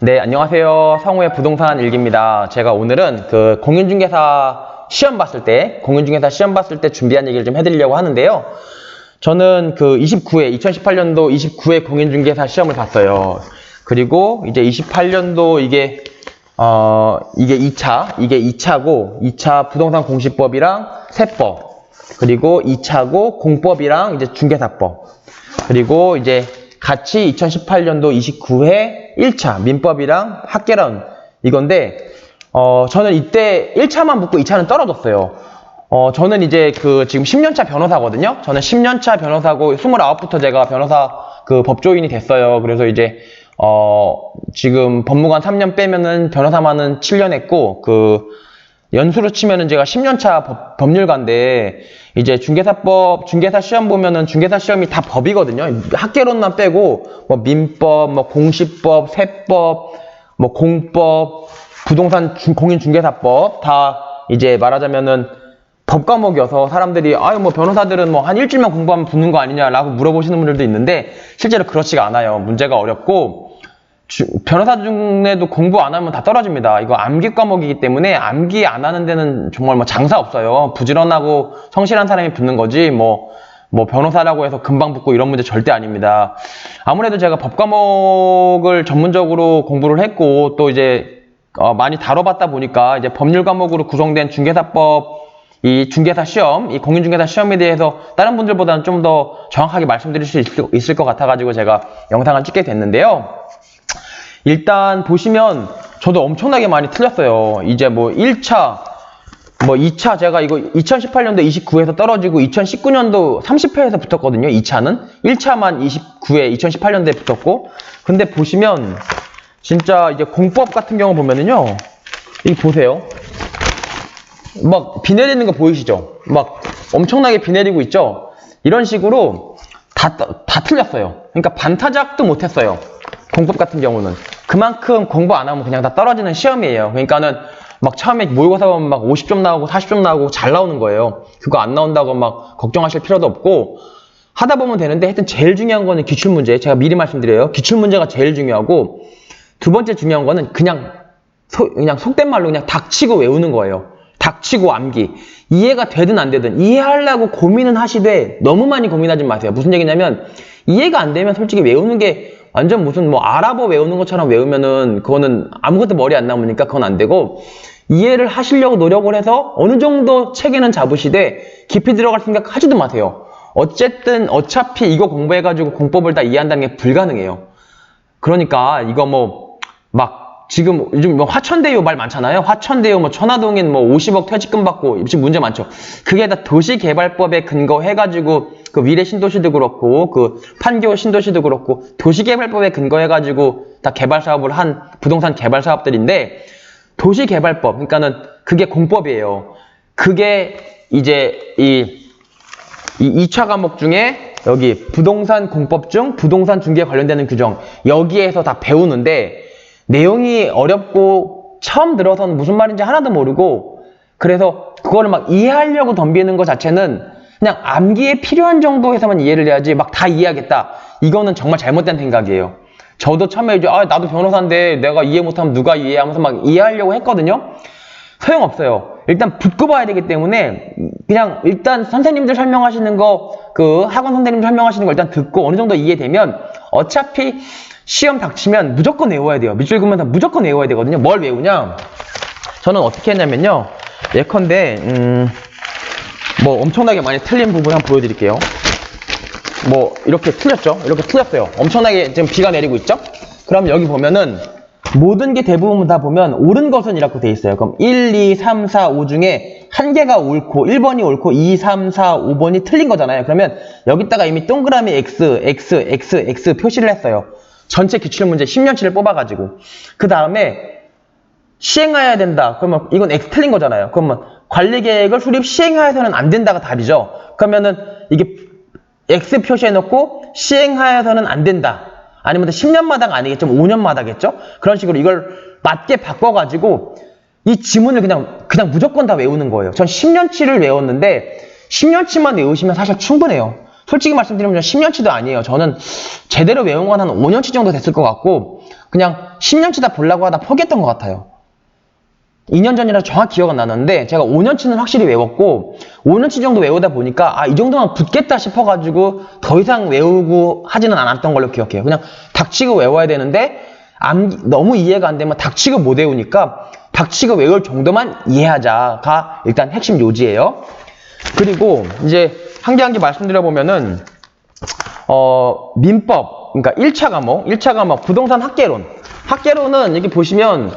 네, 안녕하세요. 성우의 부동산 일기입니다. 제가 오늘은 그 공인중개사 시험 봤을 때, 공인중개사 시험 봤을 때 준비한 얘기를 좀 해드리려고 하는데요. 저는 그 29회, 2018년도 29회 공인중개사 시험을 봤어요. 그리고 이제 28년도 이게, 어, 이게 2차, 이게 2차고, 2차 부동산 공시법이랑 세법, 그리고 2차고 공법이랑 이제 중개사법, 그리고 이제 같이 2018년도 29회 1차 민법이랑 학계론 이건데 어 저는 이때 1차만 붙고 2차는 떨어졌어요. 어 저는 이제 그 지금 10년차 변호사거든요. 저는 10년차 변호사고 29부터 제가 변호사 그 법조인이 됐어요. 그래서 이제 어 지금 법무관 3년 빼면은 변호사만은 7년 했고 그 연수로 치면은 제가 10년차 법, 법률가인데 이제 중개사법 중개사 시험 보면은 중개사 시험이 다 법이거든요. 학계론만 빼고 뭐 민법, 뭐 공시법, 세법, 뭐 공법, 부동산 중- 공인중개사법 다 이제 말하자면은 법 과목이어서 사람들이 아유 뭐 변호사들은 뭐 한 일주일만 공부하면 붙는 거 아니냐라고 물어보시는 분들도 있는데 실제로 그렇지가 않아요. 문제가 어렵고 주- 변호사 중에도 공부 안 하면 다 떨어집니다. 이거 암기 과목이기 때문에 암기 안 하는 데는 정말 뭐 장사 없어요. 부지런하고 성실한 사람이 붙는 거지 뭐, 뭐 변호사라고 해서 금방 붙고 이런 문제 절대 아닙니다. 아무래도 제가 법 과목을 전문적으로 공부를 했고 또 이제 어, 많이 다뤄봤다 보니까 이제 법률 과목으로 구성된 중개사법 이 중개사 시험, 이 공인중개사 시험에 대해서 다른 분들보다는 좀 더 정확하게 말씀드릴 수 있을, 있을 것 같아가지고 제가 영상을 찍게 됐는데요. 일단 보시면 저도 엄청나게 많이 틀렸어요. 이제 뭐 1차, 뭐 2차 제가 이거 2018년도 29회에서 떨어지고 2019년도 30회에서 붙었거든요. 2차는 1차만 29회 2018년도에 붙었고 근데 보시면 진짜 이제 공법 같은 경우 보면은요. 이 보세요. 막 비 내리는 거 보이시죠? 막 엄청나게 비 내리고 있죠? 이런 식으로 다, 떠- 다 틀렸어요. 그러니까 반타작도 못했어요. 공법 같은 경우는. 그만큼 공부 안 하면 그냥 다 떨어지는 시험이에요. 그러니까는 막 처음에 모의고사 보면 막 50점 나오고 40점 나오고 잘 나오는 거예요. 그거 안 나온다고 막 걱정하실 필요도 없고 하다 보면 되는데 하여튼 제일 중요한 거는 기출 문제. 제가 미리 말씀드려요. 기출 문제가 제일 중요하고 두 번째 중요한 거는 그냥 소- 그냥 속된 말로 그냥 닥치고 외우는 거예요. 닥치고 암기. 이해가 되든 안 되든 이해하려고 고민은 하시되 너무 많이 고민하지 마세요. 무슨 얘기냐면 이해가 안 되면 솔직히 외우는 게 완전 무슨 뭐 아랍어 외우는 것처럼 외우면은 그거는 아무것도 머리 안 남으니까 그건 안 되고 이해를 하시려고 노력을 해서 어느 정도 체계는 잡으시되 깊이 들어갈 생각 하지도 마세요. 어쨌든 어차피 이거 공부해가지고 공법을 다 이해한다는 게 불가능해요. 그러니까 이거 뭐 막 지금 요즘 뭐 화천대유 말 많잖아요. 화천대유 뭐 천화동인 뭐 50억 퇴직금 받고 지금 문제 많죠. 그게 다 도시개발법에 근거해가지고 그 미래 신도시도 그렇고 그 판교 신도시도 그렇고 도시개발법에 근거해가지고 다 개발 사업을 한 부동산 개발 사업들인데 도시개발법 그러니까는 그게 공법이에요. 그게 이제 이 이 2차 과목 중에 여기 부동산 공법 중 부동산 중개에 관련되는 규정 여기에서 다 배우는데 내용이 어렵고 처음 들어서는 무슨 말인지 하나도 모르고 그래서 그거를 막 이해하려고 덤비는 것 자체는 그냥 암기에 필요한 정도에서만 이해를 해야지 막 다 이해하겠다 이거는 정말 잘못된 생각이에요 저도 처음에 이제 아 나도 변호사인데 내가 이해 못하면 누가 이해하면서 막 이해하려고 했거든요 소용없어요. 일단 붙고 봐야 되기 때문에 그냥 일단 선생님들 설명하시는 거 그 학원 선생님들 설명하시는 거 일단 듣고 어느 정도 이해되면 어차피 시험 닥치면 무조건 외워야 돼요. 밑줄 그으면서 무조건 외워야 되거든요. 뭘 외우냐? 저는 어떻게 했냐면요. 예컨대 음, 뭐 엄청나게 많이 틀린 부분 한번 보여드릴게요. 뭐 이렇게 틀렸죠? 이렇게 틀렸어요. 엄청나게 지금 비가 내리고 있죠? 그럼 여기 보면은 모든 게 대부분 다 보면 옳은 것은 이라고 돼 있어요. 그럼 1, 2, 3, 4, 5 중에 한 개가 옳고 1번이 옳고 2, 3, 4, 5번이 틀린 거잖아요. 그러면 여기다가 이미 동그라미 X, X, X, X 표시를 했어요. 전체 기출문제 10년치를 뽑아가지고 그 다음에 시행해야 된다. 그러면 이건 X 틀린 거잖아요. 그러면 관리 계획을 수립 시행하여서는 안 된다가 답이죠. 그러면은 이게 X 표시해 놓고 시행하여서는 안 된다. 아니면 10년마다가 아니겠죠. 5년마다겠죠. 그런 식으로 이걸 맞게 바꿔가지고 이 지문을 그냥 그냥 무조건 다 외우는 거예요. 전 10년치를 외웠는데 10년치만 외우시면 사실 충분해요. 솔직히 말씀드리면 10년치도 아니에요. 저는 제대로 외운 건 한 5년치 정도 됐을 것 같고 그냥 10년치 다 보려고 하다 포기했던 것 같아요. 2년 전이라 정확히 기억은 나는데 제가 5년치는 확실히 외웠고 5년치 정도 외우다 보니까 아 이 정도면 붙겠다 싶어가지고 더 이상 외우고 하지는 않았던 걸로 기억해요. 그냥 닥치고 외워야 되는데 암- 너무 이해가 안 되면 닥치고 못 외우니까 닥치고 외울 정도만 이해하자가 일단 핵심 요지예요. 그리고 이제 한 개 한 개 말씀드려 보면은 어, 민법, 그러니까 1차 과목, 1차 과목, 부동산 학계론. 학계론은 여기 보시면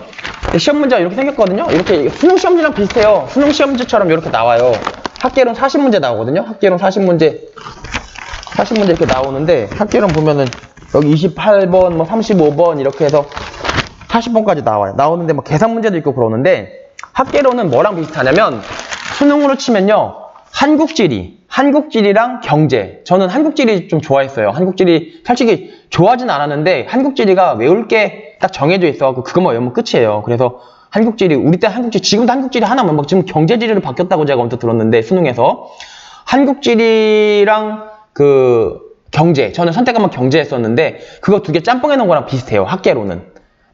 시험 문제가 이렇게 생겼거든요. 이렇게 수능 시험지랑 비슷해요. 수능 시험지처럼 이렇게 나와요. 학계론 40문제 나오거든요. 학계론 40문제, 40문제 이렇게 나오는데 학계론 보면은 여기 28번, 뭐 35번 이렇게 해서 40번까지 나와요. 나오는데 뭐 계산 문제도 있고 그러는데 학계론은 뭐랑 비슷하냐면 수능으로 치면요. 한국지리, 한국지리랑 경제. 저는 한국지리 좀 좋아했어요. 한국지리 솔직히 좋아하진 않았는데 한국지리가 외울 게 딱 정해져 있어갖고 그것만 외우면 끝이에요. 그래서 한국지리, 우리 때 한국지리, 지금도 한국지리 하나만 막 지금 경제지리로 바뀌었다고 제가 언뜻 들었는데 수능에서 한국지리랑 그 경제, 저는 선택하면 경제 했었는데 그거 두 개 짬뽕해 놓은 거랑 비슷해요. 학계로는.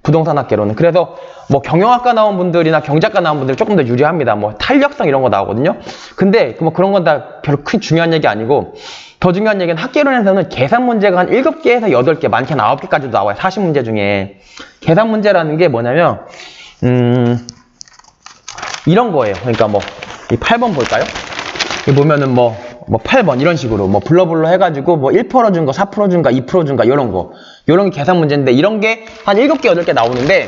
부동산 학계로는. 그래서 뭐 경영학과 나온 분들이나 경제학과 나온 분들 조금 더 유리합니다. 뭐 탄력성 이런 거 나오거든요. 근데 뭐 그런 건 다 별로 크게 중요한 얘기 아니고 더 중요한 얘기는 학계론에서는 계산 문제가 한 7개에서 8개, 많게는 9개까지도 나와요. 40문제 중에. 계산 문제라는 게 뭐냐면 음 이런 거예요. 그러니까 뭐 이 8번 볼까요? 여기 보면은 뭐, 뭐 8번 이런 식으로 뭐 블러블러 해 가지고 뭐 1% 준거, 4% 준가, 2% 준가 이런 거. 이런 게 계산 문제인데 이런 게 한 7개, 8개 나오는데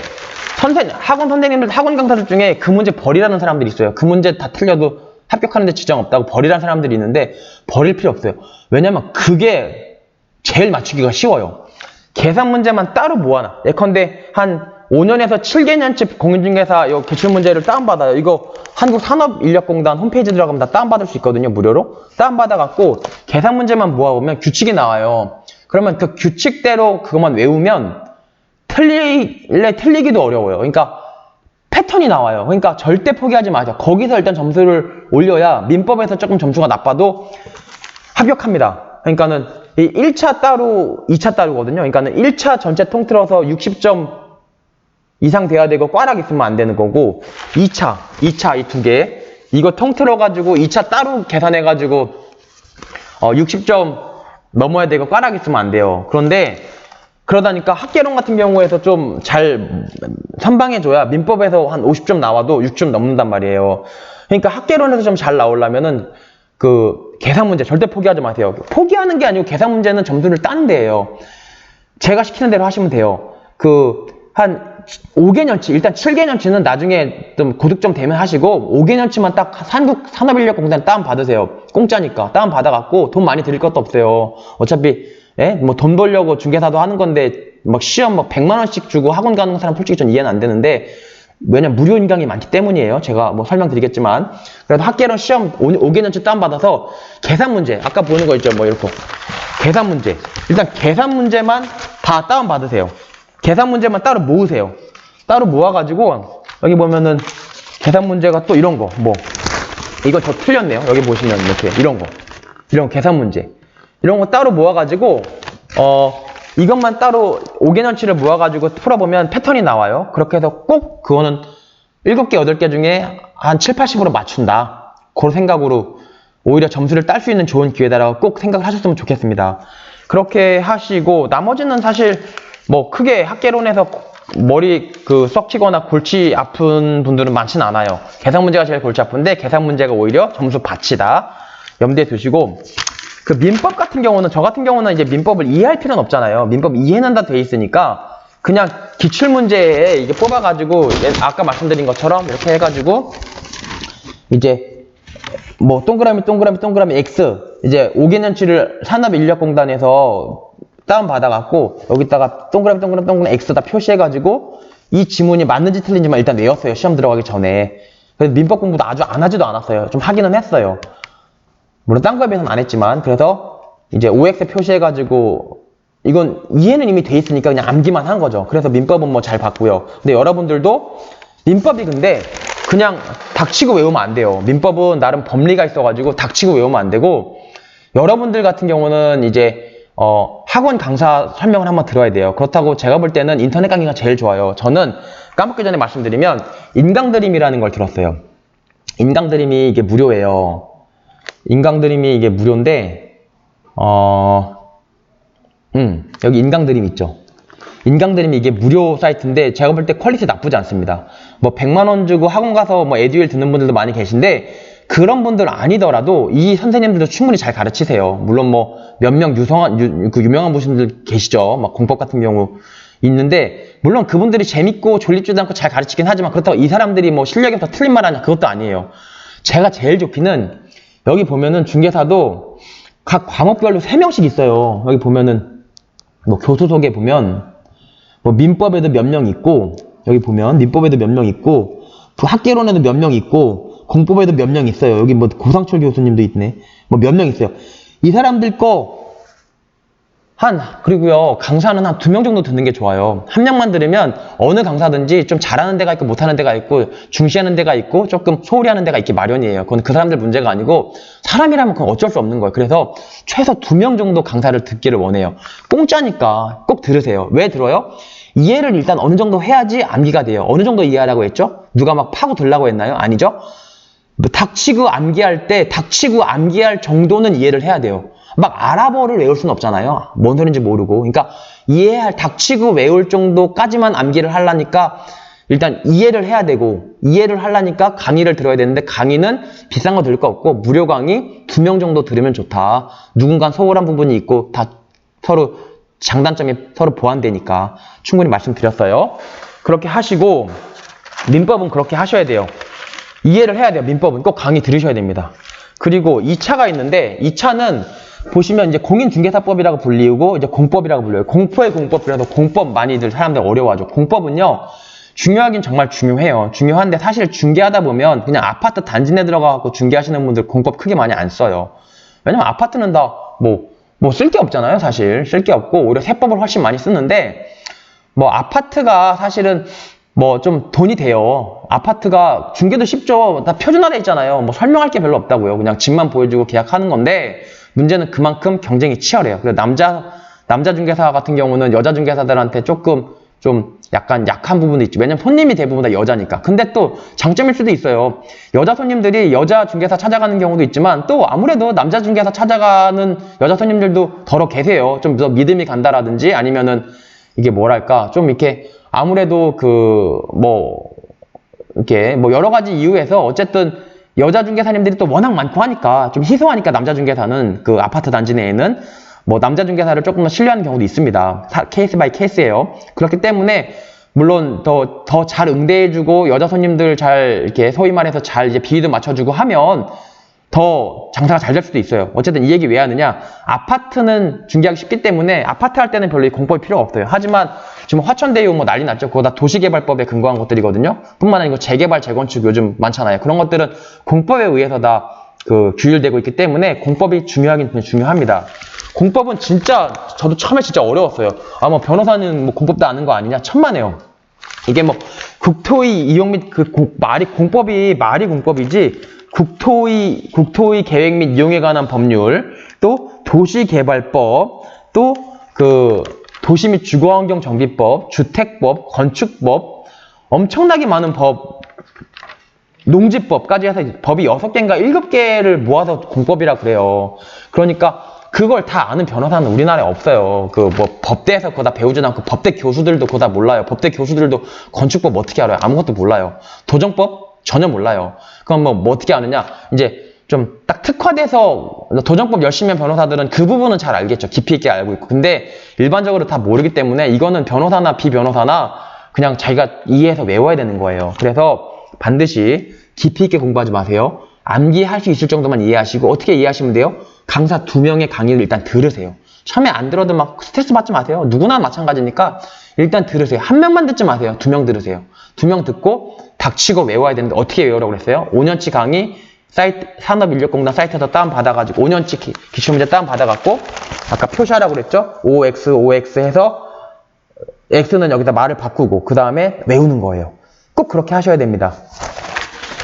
선생 학원 선생님들, 학원 강사들 중에 그 문제 버리라는 사람들이 있어요. 그 문제 다 틀려도 합격하는데 지장 없다고 버리라는 사람들이 있는데 버릴 필요 없어요. 왜냐면 그게 제일 맞추기가 쉬워요. 계산 문제만 따로 모아놔. 예컨대 한 5년에서 7개년치 공인중개사 요 기출 문제를 다운받아요. 이거 한국산업인력공단 홈페이지 들어가면 다 다운받을 수 있거든요. 무료로. 다운받아갖고 계산 문제만 모아보면 규칙이 나와요. 그러면 그 규칙대로 그것만 외우면 틀릴래 틀리기도 어려워요. 그러니까 패턴이 나와요. 그러니까 절대 포기하지 마세요. 거기서 일단 점수를 올려야 민법에서 조금 점수가 나빠도 합격합니다. 그러니까는 이 1차 따로, 2차 따로거든요. 그러니까는 1차 전체 통틀어서 60점 이상 돼야 되고 꽈락 있으면 안 되는 거고 2차, 2차 이 두 개. 이거 통틀어 가지고 2차 따로 계산해 가지고 어 60점 넘어야 되고 꽈락 있으면 안 돼요. 그런데 그러다니까 학계론 같은 경우에서 좀 잘 선방해줘야 민법에서 한 50점 나와도 6점 넘는단 말이에요. 그러니까 학계론에서 좀 잘 나오려면은 그 계산 문제 절대 포기하지 마세요. 포기하는 게 아니고 계산 문제는 점수를 따는 데예요. 제가 시키는 대로 하시면 돼요. 그 한 5개년치 일단 7개년치는 나중에 좀 고득점 되면 하시고 5개년치만 딱 한국 산업인력공단 다운 받으세요. 공짜니까 다운 받아갖고 돈 많이 드릴 것도 없어요. 어차피 예? 뭐 돈 벌려고 중개사도 하는 건데 막 시험 막 100만 원씩 주고 학원 가는 사람 솔직히 전 이해는 안 되는데 왜냐면 무료 인강이 많기 때문이에요. 제가 뭐 설명드리겠지만 그래도 학계론 시험 5, 5개년치 다운 받아서 계산 문제 아까 보는 거 있죠. 뭐 이렇게 계산 문제 일단 계산 문제만 다 다운 받으세요. 계산 문제만 따로 모으세요. 따로 모아가지고 여기 보면은 계산 문제가 또 이런 거 뭐 이거 저 틀렸네요. 여기 보시면 이렇게 이런 거 이런 계산 문제 이런 거 따로 모아가지고 어 이것만 따로 5개년치를 모아가지고 풀어보면 패턴이 나와요. 그렇게 해서 꼭 그거는 7개, 8개 중에 한 7, 80으로 맞춘다. 그런 생각으로 오히려 점수를 딸 수 있는 좋은 기회다라고 꼭 생각을 하셨으면 좋겠습니다. 그렇게 하시고 나머지는 사실 뭐 크게 학계론에서 머리 그 썩히거나 골치 아픈 분들은 많진 않아요. 계산 문제가 제일 골치 아픈데 계산 문제가 오히려 점수 받치다. 염두에 두시고 그 민법 같은 경우는 저 같은 경우는 이제 민법을 이해할 필요는 없잖아요. 민법 이해는 다 돼 있으니까 그냥 기출 문제에 이게 뽑아가지고 예- 아까 말씀드린 것처럼 이렇게 해가지고 이제 뭐 동그라미 동그라미 동그라미 X 이제 5개년치를 산업인력공단에서 다운 받아갖고 여기다가 동그라미 동그라미 동그라미 X다 표시해가지고 이 지문이 맞는지 틀린지만 일단 외웠어요 시험 들어가기 전에. 그래서 민법 공부도 아주 안 하지도 않았어요. 좀 하기는 했어요. 물론 딴 거에 비해서는 안 했지만 그래서 이제 OX 표시해가지고 이건 이해는 이미 돼 있으니까 그냥 암기만 한 거죠. 그래서 민법은 뭐 잘 봤고요. 근데 여러분들도 민법이 근데 그냥 닥치고 외우면 안 돼요. 민법은 나름 법리가 있어가지고 닥치고 외우면 안 되고 여러분들 같은 경우는 이제 어, 학원 강사 설명을 한번 들어야 돼요. 그렇다고 제가 볼 때는 인터넷 강의가 제일 좋아요. 저는 까먹기 전에 말씀드리면 인강드림이라는 걸 들었어요. 인강드림이 이게 무료예요. 인강드림이 이게 무료인데 어, 음, 여기 인강드림 있죠. 인강드림이 이게 무료 사이트인데 제가 볼 때 퀄리티 나쁘지 않습니다. 뭐 100만 원 주고 학원 가서 뭐 에듀윌 듣는 분들도 많이 계신데 그런 분들 아니더라도 이 선생님들도 충분히 잘 가르치세요. 물론 뭐 몇 명 유성한 유, 그 유명한 분들 계시죠. 막 공법 같은 경우 있는데 물론 그분들이 재밌고 졸립지도 않고 잘 가르치긴 하지만 그렇다고 이 사람들이 뭐 실력이 없어 틀린 말 하냐 그것도 아니에요. 제가 제일 좋기는 여기 보면은 중개사도 각 과목별로 3명씩 있어요. 여기 보면은 뭐 교수석에 보면 뭐 민법에도 몇 명 있고 여기 보면 민법에도 몇 명 있고 그 학계론에도 몇 명 있고 공법에도 몇 명 있어요. 여기 뭐 고상철 교수님도 있네. 뭐 몇 명 있어요. 이 사람들 거 한, 그리고요, 강사는 한 두 명 정도 듣는 게 좋아요. 한 명만 들으면 어느 강사든지 좀 잘하는 데가 있고 못하는 데가 있고 중시하는 데가 있고 조금 소홀히 하는 데가 있기 마련이에요. 그건 그 사람들 문제가 아니고 사람이라면 그건 어쩔 수 없는 거예요. 그래서 최소 두 명 정도 강사를 듣기를 원해요. 공짜니까 꼭 들으세요. 왜 들어요? 이해를 일단 어느 정도 해야지 암기가 돼요. 어느 정도 이해하라고 했죠? 누가 막 파고 들라고 했나요? 아니죠? 뭐 닥치고 암기할 때 닥치고 암기할 정도는 이해를 해야 돼요. 막 아랍어를 외울 수는 없잖아요. 뭔 소린지 모르고. 그러니까 이해할 닥치고 외울 정도까지만 암기를 하려니까 일단 이해를 해야 되고 이해를 하려니까 강의를 들어야 되는데 강의는 비싼 거 들을 거 없고 무료 강의 두 명 정도 들으면 좋다. 누군가 소홀한 부분이 있고 다 서로 장단점이 서로 보완되니까 충분히 말씀드렸어요. 그렇게 하시고 민법은 그렇게 하셔야 돼요. 이해를 해야 돼요. 민법은 꼭 강의 들으셔야 됩니다. 그리고 2차가 있는데 2차는 보시면 이제 공인중개사법이라고 불리고 이제 공법이라고 불려요. 공포의 공법이라도 공법 많이들 사람들 어려워하죠. 공법은요. 중요하긴 정말 중요해요. 중요한데 사실 중개하다 보면 그냥 아파트 단지 내 들어가고 중개하시는 분들 공법 크게 많이 안 써요. 왜냐면 아파트는 다 뭐 뭐 쓸 게 없잖아요, 사실. 쓸 게 없고 오히려 세법을 훨씬 많이 쓰는데 뭐 아파트가 사실은 뭐 좀 돈이 돼요. 아파트가 중개도 쉽죠. 다 표준화돼 있잖아요. 뭐 설명할 게 별로 없다고요. 그냥 집만 보여주고 계약하는 건데 문제는 그만큼 경쟁이 치열해요. 그래서 남자 남자 중개사 같은 경우는 여자 중개사들한테 조금 좀 약간 약한 부분도 있죠. 왜냐면 손님이 대부분 다 여자니까. 근데 또 장점일 수도 있어요. 여자 손님들이 여자 중개사 찾아가는 경우도 있지만 또 아무래도 남자 중개사 찾아가는 여자 손님들도 더러 계세요. 좀 더 믿음이 간다라든지 아니면은 이게 뭐랄까 좀 이렇게 아무래도 그 뭐 이렇게 뭐 여러 가지 이유에서 어쨌든 여자 중개사님들이 또 워낙 많고 하니까 좀 희소하니까 남자 중개사는 그 아파트 단지 내에는 뭐 남자 중개사를 조금 더 신뢰하는 경우도 있습니다. 사- 케이스 바이 케이스예요. 그렇기 때문에 물론 더 더 잘 응대해주고 여자 손님들 잘 이렇게 소위 말해서 잘 이제 비위도 맞춰주고 하면 더 장사가 잘 될 수도 있어요. 어쨌든 이 얘기 왜 하느냐? 아파트는 중개하기 쉽기 때문에 아파트 할 때는 별로 이 공법이 필요가 없어요. 하지만 지금 화천대유 뭐 난리 났죠. 그거 다 도시개발법에 근거한 것들이거든요. 뿐만 아니고 재개발, 재건축 요즘 많잖아요. 그런 것들은 공법에 의해서 다 그 규율되고 있기 때문에 공법이 중요하긴 중요합니다. 공법은 진짜 저도 처음에 진짜 어려웠어요. 아 뭐 변호사는 뭐 공법도 아는 거 아니냐? 천만에요. 이게 뭐 국토의 이용 및 그 말이 공법이 말이 공법이지 국토의 국토의 계획 및 이용에 관한 법률 또 도시개발법 또 그 도시 및 주거환경 정비법 주택법 건축법 엄청나게 많은 법 농지법까지 해서 법이 6개인가 7개를 모아서 공법이라 그래요. 그러니까 그걸 다 아는 변호사는 우리나라에 없어요. 그 뭐 법대에서 그거 다 배우진 않고 법대 교수들도 그거 다 몰라요. 법대 교수들도 건축법 어떻게 알아요? 아무것도 몰라요. 도정법 전혀 몰라요. 그럼 뭐, 뭐 어떻게 아느냐? 이제 좀 딱 특화돼서 도정법 열심히 한 변호사들은 그 부분은 잘 알겠죠. 깊이 있게 알고 있고. 근데 일반적으로 다 모르기 때문에 이거는 변호사나 비변호사나 그냥 자기가 이해해서 외워야 되는 거예요. 그래서 반드시 깊이 있게 공부하지 마세요. 암기할 수 있을 정도만 이해하시고 어떻게 이해하시면 돼요? 강사 두 명의 강의를 일단 들으세요. 처음에 안 들어도 막 스트레스 받지 마세요. 누구나 마찬가지니까 일단 들으세요. 한 명만 듣지 마세요. 두 명 들으세요. 두 명 듣고 닥치고 외워야 되는데 어떻게 외우라고 그랬어요? 5년치 강의 사이트 산업인력공단 사이트에서 다운 받아가지고 5년치 기, 기출문제 다운 받아갖고 아까 표시하라고 그랬죠? OX, OX 해서 X는 여기다 말을 바꾸고 그 다음에 외우는 거예요. 꼭 그렇게 하셔야 됩니다.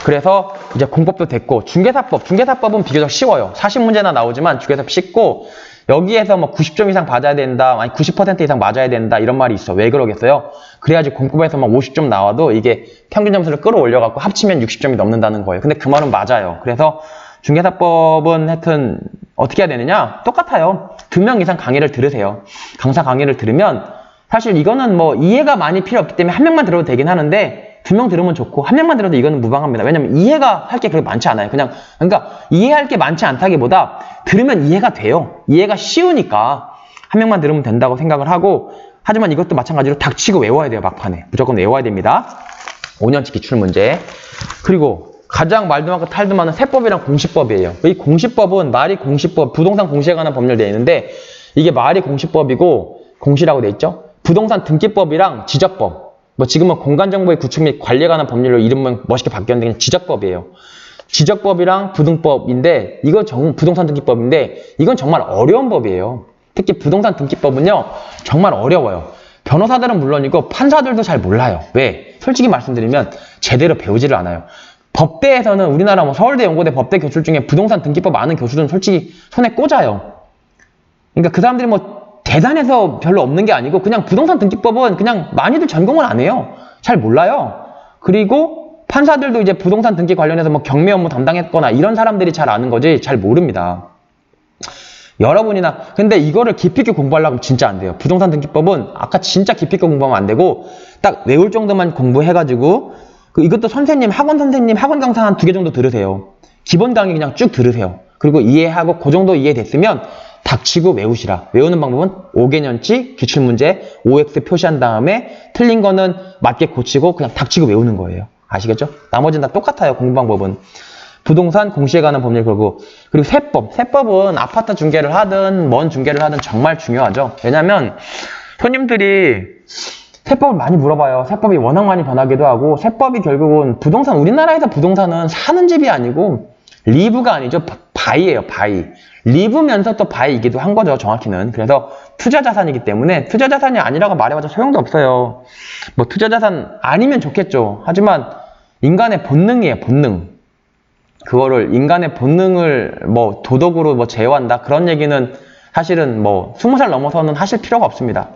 그래서 이제 공법도 됐고 중개사법, 중개사법은 비교적 쉬워요. 40문제나 나오지만 중개사법 쉽고 여기에서 뭐 90점 이상 받아야 된다, 아니 90% 이상 맞아야 된다 이런 말이 있어. 왜 그러겠어요? 그래야지 공법에서 막 50점 나와도 이게 평균 점수를 끌어올려갖고 합치면 60점이 넘는다는 거예요. 근데 그 말은 맞아요. 그래서 중개사법은 하여튼 어떻게 해야 되느냐? 똑같아요. 두 명 이상 강의를 들으세요. 강사 강의를 들으면 사실 이거는 뭐 이해가 많이 필요 없기 때문에 한 명만 들어도 되긴 하는데 두 명 들으면 좋고 한 명만 들어도 이거는 무방합니다. 왜냐면 이해가 할 게 그렇게 많지 않아요. 그냥 그러니까 이해할 게 많지 않다기보다 들으면 이해가 돼요. 이해가 쉬우니까 한 명만 들으면 된다고 생각을 하고 하지만 이것도 마찬가지로 닥치고 외워야 돼요. 막판에 무조건 외워야 됩니다. 5년치 기출 문제 그리고 가장 말도 많고 탈도 많은 세법이랑 공시법이에요. 이 공시법은 말이 공시법, 부동산 공시에 관한 법률 되어 있는데 이게 말이 공시법이고 공시라고 돼 있죠. 부동산 등기법이랑 지적법. 뭐 지금은 공간정보의 구축 및 관리에 관한 법률로 이름은 멋있게 바뀌었는데 지적법이에요. 지적법이랑 부등법인데 이거 정, 부동산 등기법인데 이건 정말 어려운 법이에요. 특히 부동산 등기법은요 정말 어려워요. 변호사들은 물론이고 판사들도 잘 몰라요. 왜? 솔직히 말씀드리면 제대로 배우지를 않아요. 법대에서는 우리나라 뭐 서울대 연고대 법대 교수 중에 부동산 등기법 아는 교수들은 솔직히 손에 꽂아요. 그러니까 그 사람들이 뭐 대단해서 별로 없는 게 아니고 그냥 부동산 등기법은 그냥 많이들 전공을 안 해요. 잘 몰라요. 그리고 판사들도 이제 부동산 등기 관련해서 뭐 경매 업무 담당했거나 이런 사람들이 잘 아는 거지 잘 모릅니다. 여러분이나 근데 이거를 깊이 있게 공부하려면 진짜 안 돼요. 부동산 등기법은 아까 진짜 깊이 있게 공부하면 안 되고 딱 외울 정도만 공부해가지고 그 이것도 선생님 학원 선생님 학원 강사 한 두 개 정도 들으세요. 기본 강의 그냥 쭉 들으세요. 그리고 이해하고 그 정도 이해됐으면 닥치고 외우시라. 외우는 방법은 5개년치 기출문제 OX 표시한 다음에 틀린 거는 맞게 고치고 그냥 닥치고 외우는 거예요. 아시겠죠? 나머지는 다 똑같아요. 공부 방법은. 부동산 공시에 관한 법률 그리고 그리고 세법. 세법은 아파트 중개를 하든 뭔 중개를 하든 정말 중요하죠. 왜냐면 손님들이 세법을 많이 물어봐요. 세법이 워낙 많이 변하기도 하고 세법이 결국은 부동산 우리나라에서 부동산은 사는 집이 아니고 리브가 아니죠. 바- 바이예요. 바이. 리브면서 또 바이이기도 한 거죠. 정확히는. 그래서 투자 자산이기 때문에 투자 자산이 아니라고 말해봐도 소용도 없어요. 뭐 투자 자산 아니면 좋겠죠. 하지만 인간의 본능이에요. 본능. 그거를 인간의 본능을 뭐 도덕으로 뭐 제어한다 그런 얘기는 사실은 뭐 스무 살 넘어서는 하실 필요가 없습니다.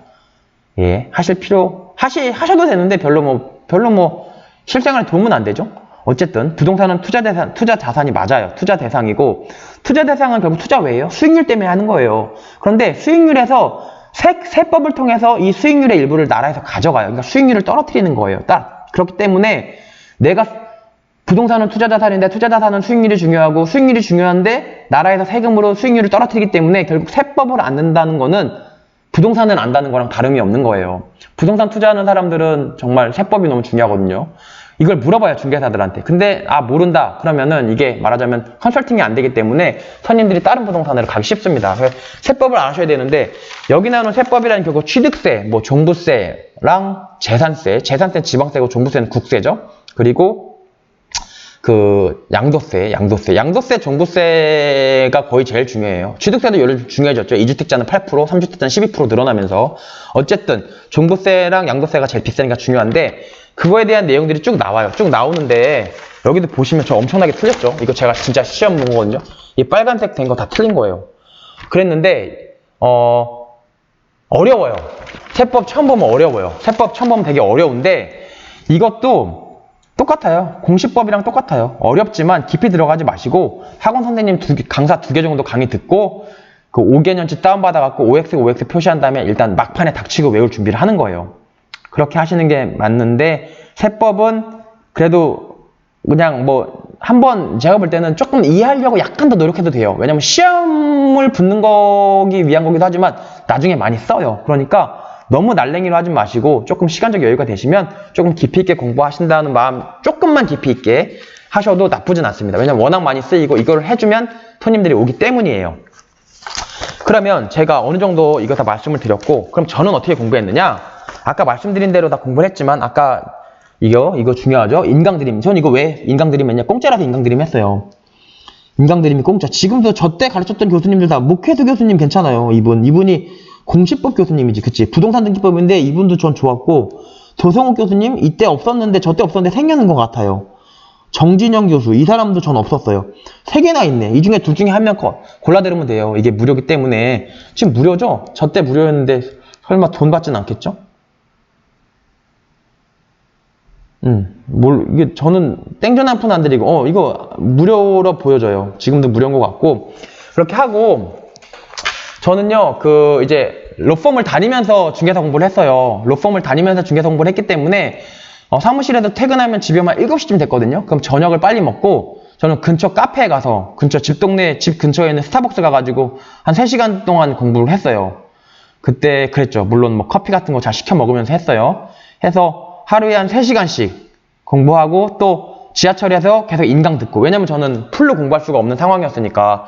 예, 하실 필요 하시 하셔도 되는데 별로 뭐 별로 뭐 실생활에 도움은 안 되죠. 어쨌든 부동산은 투자 대상 투자 자산이 맞아요. 투자 대상이고 투자 대상은 결국 투자 왜예요? 수익률 때문에 하는 거예요. 그런데 수익률에서 세, 세법을 통해서 이 수익률의 일부를 나라에서 가져가요. 그러니까 수익률을 떨어뜨리는 거예요. 딱 그렇기 때문에 내가 부동산은 투자 자산인데 투자 자산은 수익률이 중요하고 수익률이 중요한데 나라에서 세금으로 수익률을 떨어뜨리기 때문에 결국 세법을 안 낸다는 거는 부동산은 안다는 거랑 다름이 없는 거예요. 부동산 투자하는 사람들은 정말 세법이 너무 중요하거든요. 이걸 물어봐요 중개사들한테. 근데 아 모른다 그러면은 이게 말하자면 컨설팅이 안 되기 때문에 손님들이 다른 부동산으로 가기 쉽습니다. 세법을 아셔야 되는데 여기 나오는 세법이라는 결국 취득세, 뭐 종부세랑 재산세, 재산세 는 지방세고 종부세는 국세죠. 그리고 그 양도세, 양도세, 양도세, 종부세가 거의 제일 중요해요. 취득세도 요즘 중요해졌죠. 2주택자는 8%, 3주택자는 12% 늘어나면서 어쨌든 종부세랑 양도세가 제일 비싸니까 중요한데 그거에 대한 내용들이 쭉 나와요. 쭉 나오는데 여기도 보시면 저 엄청나게 틀렸죠. 이거 제가 진짜 시험 본 거거든요. 이 빨간색 된 거 다 틀린 거예요. 그랬는데 어 어려워요. 세법 처음 보면 어려워요. 세법 처음 보면 되게 어려운데 이것도 똑같아요. 공시법이랑 똑같아요. 어렵지만 깊이 들어가지 마시고 학원 선생님 두 개, 강사 두 개 정도 강의 듣고 그 5개년치 다운받아갖고 OX, OX 표시한 다음에 일단 막판에 닥치고 외울 준비를 하는 거예요. 그렇게 하시는 게 맞는데 세법은 그래도 그냥 뭐 한 번 제가 볼 때는 조금 이해하려고 약간 더 노력해도 돼요. 왜냐면 시험을 붙는 거기 위한 거기도 하지만 나중에 많이 써요. 그러니까 너무 날랭이로 하지 마시고 조금 시간적 여유가 되시면 조금 깊이 있게 공부하신다는 마음 조금만 깊이 있게 하셔도 나쁘진 않습니다. 왜냐면 워낙 많이 쓰이고 이걸 해주면 손님들이 오기 때문이에요. 그러면 제가 어느 정도 이거 다 말씀을 드렸고 그럼 저는 어떻게 공부했느냐? 아까 말씀드린 대로 다 공부를 했지만 아까 이거 이거 중요하죠? 인강 드림. 전 이거 왜 인강 드림 했냐? 공짜라서 인강 드림 했어요. 인강 드림이 공짜. 지금도 저 때 가르쳤던 교수님들 다 목회수 교수님 괜찮아요. 이분 이분이 공시법 교수님이지, 그치? 부동산 등기법인데 이분도 전 좋았고 조성욱 교수님 이때 없었는데 저 때 없었는데 생겨는 것 같아요. 정진영 교수 이 사람도 전 없었어요. 세 개나 있네. 이 중에 둘 중에 한 명 골라들으면 돼요. 이게 무료기 때문에 지금 무료죠. 저 때 무료였는데 설마 돈 받진 않겠죠? 음, 뭘 이게 저는 땡전 한 푼 안 드리고 어 이거 무료로 보여져요. 지금도 무료인 것 같고 그렇게 하고 저는요 그 이제 로펌을 다니면서 중개사 공부를 했어요. 로펌을 다니면서 중개사 공부를 했기 때문에 어, 사무실에서 퇴근하면 집에 오면 7시쯤 됐거든요. 그럼 저녁을 빨리 먹고 저는 근처 카페에 가서 근처 집 동네 집 근처에 있는 스타벅스 가가지고 한 3시간 동안 공부를 했어요. 그때 그랬죠. 물론 뭐 커피 같은 거 잘 시켜 먹으면서 했어요. 해서 하루에 한 3시간씩 공부하고 또 지하철에서 계속 인강 듣고 왜냐면 저는 풀로 공부할 수가 없는 상황이었으니까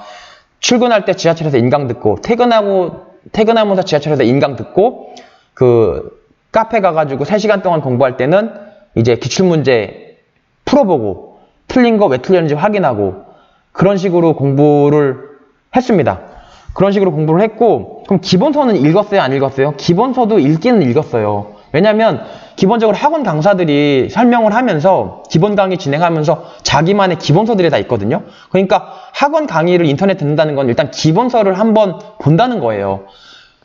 출근할 때 지하철에서 인강 듣고 퇴근하고 퇴근하면서 지하철에서 인강 듣고 그 카페 가가지고 3시간 동안 공부할 때는 이제 기출문제 풀어보고 틀린 거 왜 틀렸는지 확인하고 그런 식으로 공부를 했습니다. 그런 식으로 공부를 했고 그럼 기본서는 읽었어요 안 읽었어요? 기본서도 읽기는 읽었어요. 왜냐면 기본적으로 학원 강사들이 설명을 하면서 기본 강의 진행하면서 자기만의 기본서들이 다 있거든요. 그러니까 학원 강의를 인터넷 듣는다는 건 일단 기본서를 한번 본다는 거예요.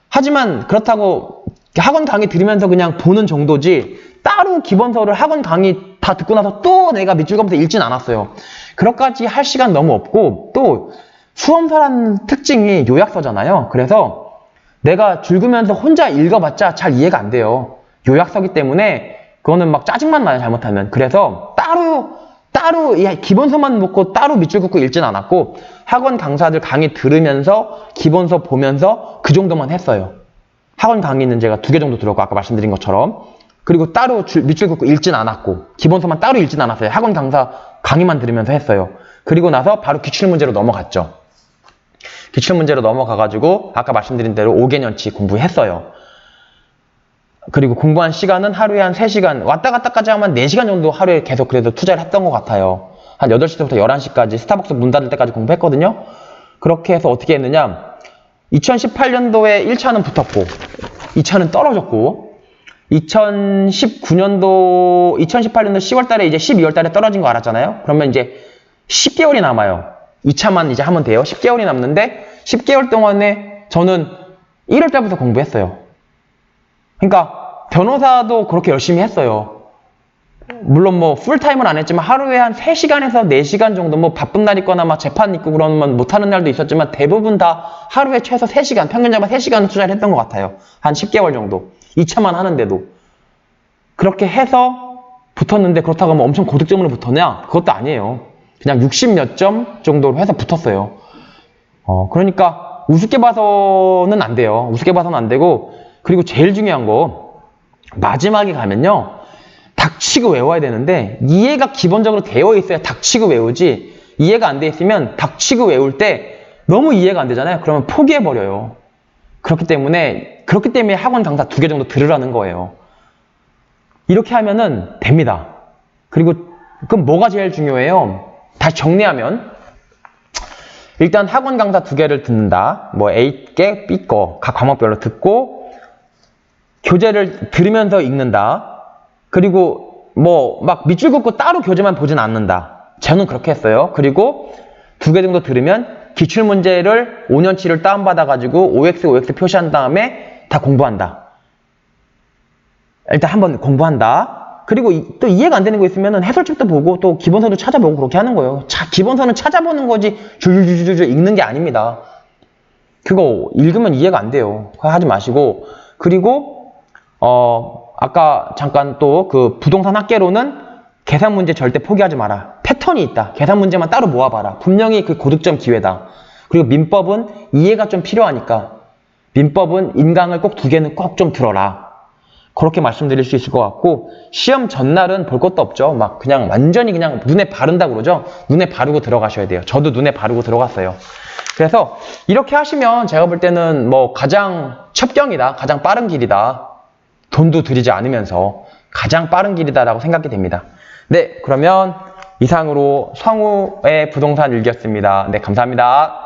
하지만 그렇다고 학원 강의 들으면서 그냥 보는 정도지 따로 기본서를 학원 강의 다 듣고 나서 또 내가 밑줄 감면서 읽진 않았어요. 그렇게까지 할 시간 너무 없고 또 수험서라는 특징이 요약서잖아요. 그래서 내가 읽으면서 혼자 읽어봤자 잘 이해가 안 돼요. 요약서기 때문에 그거는 막 짜증만 나요 잘못하면. 그래서 따로 따로 이 기본서만 놓고 따로 밑줄 긋고 읽진 않았고 학원 강사들 강의 들으면서 기본서 보면서 그 정도만 했어요. 학원 강의는 제가 두 개 정도 들었고 아까 말씀드린 것처럼 그리고 따로 줄- 밑줄 긋고 읽진 않았고 기본서만 따로 읽진 않았어요. 학원 강사 강의만 들으면서 했어요. 그리고 나서 바로 기출문제로 넘어갔죠. 기출문제로 넘어가가지고 아까 말씀드린 대로 5개년치 공부했어요. 그리고 공부한 시간은 하루에 한 3시간, 왔다 갔다까지 하면 4시간 정도 하루에 계속 그래도 투자를 했던 것 같아요. 한 8시부터 11시까지 스타벅스 문 닫을 때까지 공부했거든요. 그렇게 해서 어떻게 했느냐. 2018년도에 1차는 붙었고, 2차는 떨어졌고, 2019년도, 2018년도 10월 달에 이제 12월 달에 떨어진 거 알았잖아요? 그러면 이제 10개월이 남아요. 2차만 이제 하면 돼요. 10개월이 남는데, 10개월 동안에 저는 1월 달부터 공부했어요. 그러니까 변호사도 그렇게 열심히 했어요. 물론 뭐 풀타임은 안 했지만 하루에 한 3시간에서 4시간 정도 뭐 바쁜 날 있거나 막 재판 있고 그러면 못하는 날도 있었지만 대부분 다 하루에 최소 3시간, 평균 잡아 3시간 투자를 했던 것 같아요. 한 10개월 정도. 2차만 하는데도. 그렇게 해서 붙었는데 그렇다고 뭐 엄청 고득점으로 붙었냐? 그것도 아니에요. 그냥 60 몇 점 정도로 해서 붙었어요. 어, 그러니까 우습게 봐서는 안 돼요. 우습게 봐서는 안 되고 그리고 제일 중요한 거 마지막에 가면요. 닥치고 외워야 되는데 이해가 기본적으로 되어 있어야 닥치고 외우지 이해가 안 돼 있으면 닥치고 외울 때 너무 이해가 안 되잖아요. 그러면 포기해 버려요. 그렇기 때문에 그렇기 때문에 학원 강사 두 개 정도 들으라는 거예요. 이렇게 하면은 됩니다. 그리고 그럼 뭐가 제일 중요해요? 다시 정리하면 일단 학원 강사 두 개를 듣는다. 뭐 A께 B 거 각 과목별로 듣고 교재를 들으면서 읽는다. 그리고 뭐 막 밑줄 긋고 따로 교재만 보진 않는다. 저는 그렇게 했어요. 그리고 두 개 정도 들으면 기출 문제를 5년치를 다운받아 가지고 OX, OX 표시한 다음에 다 공부한다. 일단 한번 공부한다. 그리고 이- 또 이해가 안 되는 거 있으면 해설집도 보고 또 기본서도 찾아보고 그렇게 하는 거예요. 자, 기본서는 찾아보는 거지 줄줄줄줄 읽는 게 아닙니다. 그거 읽으면 이해가 안 돼요. 그거 하지 마시고 그리고 어 아까 잠깐 또 그 부동산 학계로는 계산 문제 절대 포기하지 마라. 패턴이 있다. 계산 문제만 따로 모아봐라. 분명히 그 고득점 기회다. 그리고 민법은 이해가 좀 필요하니까 민법은 인강을 꼭 두 개는 꼭 좀 들어라. 그렇게 말씀드릴 수 있을 것 같고 시험 전날은 볼 것도 없죠. 막 그냥 완전히 그냥 눈에 바른다 그러죠. 눈에 바르고 들어가셔야 돼요. 저도 눈에 바르고 들어갔어요. 그래서 이렇게 하시면 제가 볼 때는 뭐 가장 첩경이다. 가장 빠른 길이다. 돈도 들이지 않으면서 가장 빠른 길이다라고 생각이 됩니다. 네, 그러면 이상으로 성우의 부동산 일기였습니다. 네, 감사합니다.